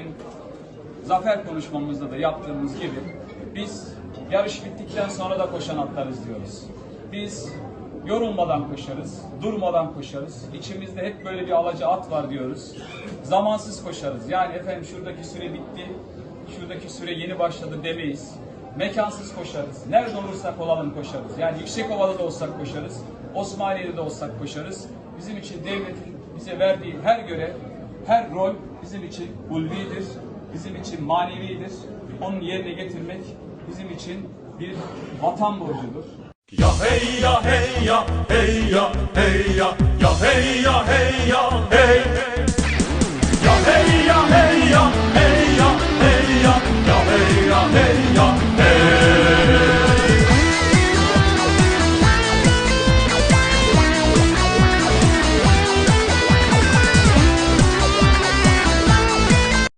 bugün zafer konuşmamızda da yaptığımız gibi biz yarış bittikten sonra da koşan atlarız diyoruz. Biz yorulmadan koşarız, durmadan koşarız. İçimizde hep böyle bir alaca at var diyoruz. Zamansız koşarız. Yani efendim şuradaki süre bitti, şuradaki süre yeni başladı demeyiz. Mekansız koşarız. Nerede olursak olalım koşarız. Yani Yüksekova'da da olsak koşarız. Osmaniye'de de olsak koşarız. Bizim için devletin bize verdiği her görev, her rol bizim için ulvidir, bizim için manevidir. Onun yerine getirmek bizim için bir vatan borcudur. Ya hey ya hey ya hey ya hey ya ya hey ya hey ya hey